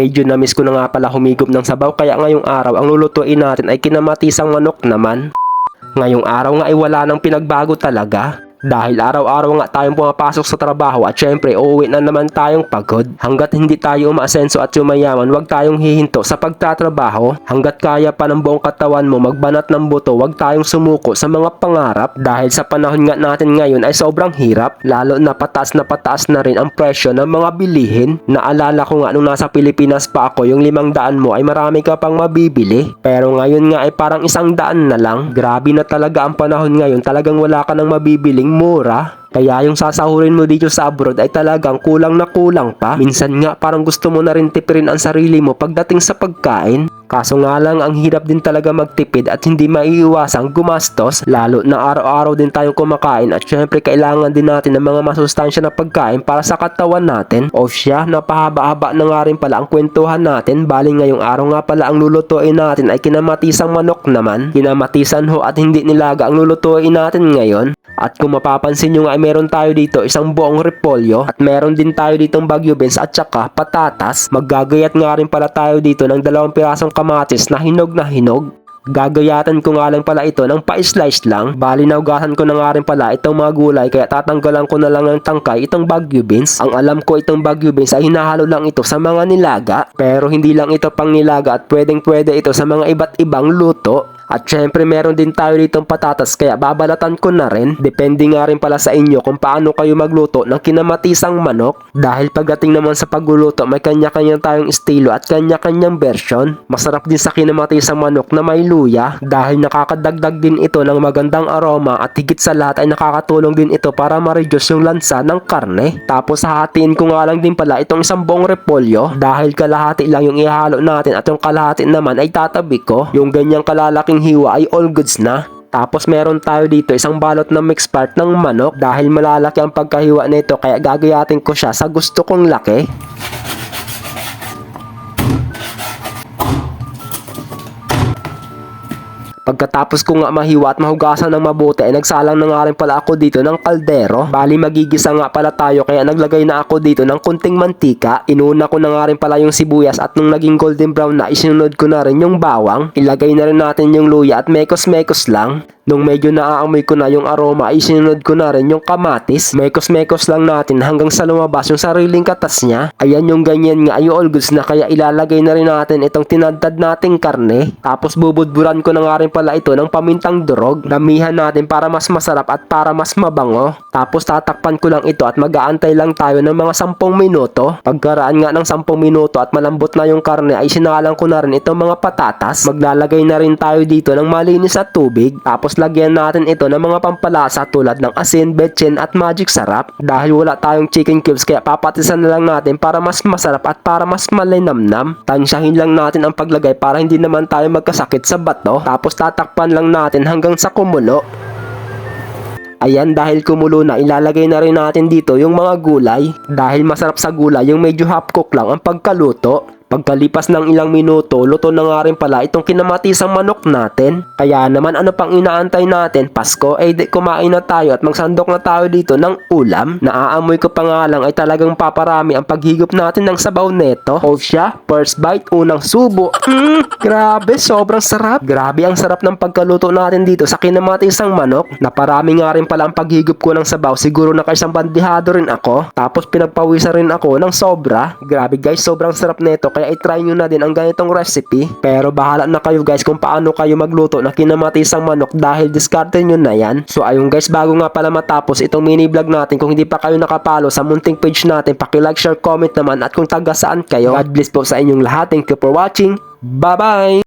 Medyo na-miss ko na nga pala humigop ng sabaw kaya ngayong araw ang lulutuin natin ay kinamatisang manok naman. Ngayong araw nga ay wala nang pinagbago talaga. Dahil araw-araw nga tayong pumapasok sa trabaho at syempre uuwi na naman tayong pagod. Hanggat hindi tayo umaasenso at yumayaman, huwag tayong hihinto sa pagtatrabaho. Hanggat kaya pa ng buong katawan mo magbanat ng buto, huwag tayong sumuko sa mga pangarap. Dahil sa panahon nga natin ngayon ay sobrang hirap, lalo na pataas na pataas na rin ang presyo ng mga bilihin. Naalala ko nga nung nasa Pilipinas pa ako, yung limang daan mo ay marami ka pang mabibili. Pero ngayon nga ay parang isang daan na lang. Grabe na talaga ang panahon ngayon, talagang wala ka nang mabibiling mura. Kaya yung sasahurin mo dito sa abroad ay talagang kulang na kulang pa. Minsan nga parang gusto mo na rin tipirin ang sarili mo pagdating sa pagkain. Kaso nga lang ang hirap din talaga magtipid at hindi maiiwasang gumastos lalo na araw-araw din tayong kumakain at syempre kailangan din natin ng mga masustansya na pagkain para sa katawan natin. O siya, napahaba-haba na nga rin pala ang kwentuhan natin. Bali ngayong araw nga pala ang lulutuin natin ay kinamatisang manok naman. Kinamatisan ho at hindi nilaga ang lulutuin natin ngayon. At kung mapapansin nyo nga ay meron tayo dito isang buong repolyo at meron din tayo ditong bagyo beans at saka patatas. Maggagayat nga rin pala tayo dito ng dalawang pirasong kamatis na hinog na hinog. Gagayatan ko nga lang pala ito ng pa-slice lang. Bali naugasan ko na nga rin pala itong mga gulay kaya tatanggalan ko na lang ng tangkay itong bagyo beans. Ang alam ko itong bagyo beans ay hinahalo lang ito sa mga nilaga. Pero hindi lang ito pang nilaga at pwedeng pwede ito sa mga iba't ibang luto. At syempre meron din tayo ditong patatas kaya babalatan ko na rin. Depende nga rin pala sa inyo kung paano kayo magluto ng kinamatisang manok. Dahil pagdating naman sa pagluluto may kanya-kanya tayong estilo at kanya-kanyang version. Masarap din sa kinamatisang manok na may luya dahil nakakadagdag din ito ng magandang aroma at higit sa lahat ay nakakatulong din ito para ma-reduce yung lansa ng karne. Tapos hahatiin ko nga lang din pala itong isang buong repolyo dahil kalahati lang yung ihalo natin at yung kalahati naman ay tatabi ko. Yung ganyang kalalaking hiwa ay all goods na. Tapos meron tayo dito isang balot na mixed part ng manok dahil malalaki ang pagkahiwa nito kaya gagayatin ko siya sa gusto kong laki. Pagkatapos ko nga mahiwa at mahugasan ng mabuti ay nagsalang na nga rin pala ako dito ng kaldero. Bali magigisa nga pala tayo kaya naglagay na ako dito ng kunting mantika. Inuna ko na nga rin pala yung sibuyas at nung naging golden brown na isinunod ko na rin yung bawang. Ilagay na rin natin yung luya at mekos-mekos lang. Nung medyo naaamoy ko na yung aroma ay sinunod ko na rin yung kamatis. Mekos-mekos lang natin hanggang sa lumabas yung sariling katas niya. Ayan yung ganyan nga ay all goods na kaya ilalagay na rin natin itong tinadtad nating karne. Tapos bubudburan ko na nga rin pala ito ng pamintang durog. Damihan natin para mas masarap at para mas mabango. Tapos tatakpan ko lang ito at mag-aantay lang tayo ng mga 10 minuto. Pagkaraan nga ng 10 minuto at malambot na yung karne ay sinalang ko na rin itong mga patatas. Maglalagay na rin tayo dito ng malinis at tubig. Tapos lagyan natin ito ng mga pampalasa tulad ng asin, betchin at magic sarap. Dahil wala tayong chicken cubes kaya papatisan na lang natin para mas masarap at para mas malinamnam. Tansyahin lang natin ang paglagay para hindi naman tayo magkasakit sa bato. Tapos tatakpan lang natin hanggang sa kumulo. Ayan dahil kumulo na ilalagay na rin natin dito yung mga gulay. Dahil masarap sa gulay yung medyo half cook lang ang pagkaluto. Pagkalipas ng ilang minuto, luto na nga rin pala itong kinamatisang manok natin. Kaya naman ano pang inaantay natin, Pasko, eh di kumain na tayo at magsandok na tayo dito ng ulam. Naaamoy ko pa nga lang ay talagang paparami ang paghigop natin ng sabaw neto. O siya, first bite, unang subo. Mm, grabe, sobrang sarap. Grabe ang sarap ng pagkaluto natin dito sa kinamatisang manok. Naparami nga rin pala ang paghigop ko ng sabaw. Siguro nakaisang bandihado rin ako. Tapos pinagpawisan rin ako ng sobra. Grabe guys, sobrang sarap nito. Kaya itry nyo na din ang ganitong recipe. Pero bahala na kayo guys kung paano kayo magluto na kinamatisang manok dahil diskarte nyo na yan. So ayun guys, bago nga pala matapos itong mini vlog natin, kung hindi pa kayo nakapalo sa munting page natin, like, share, comment naman at kung taga saan kayo. God bless po sa inyong lahat. Thank you for watching. Bye-bye!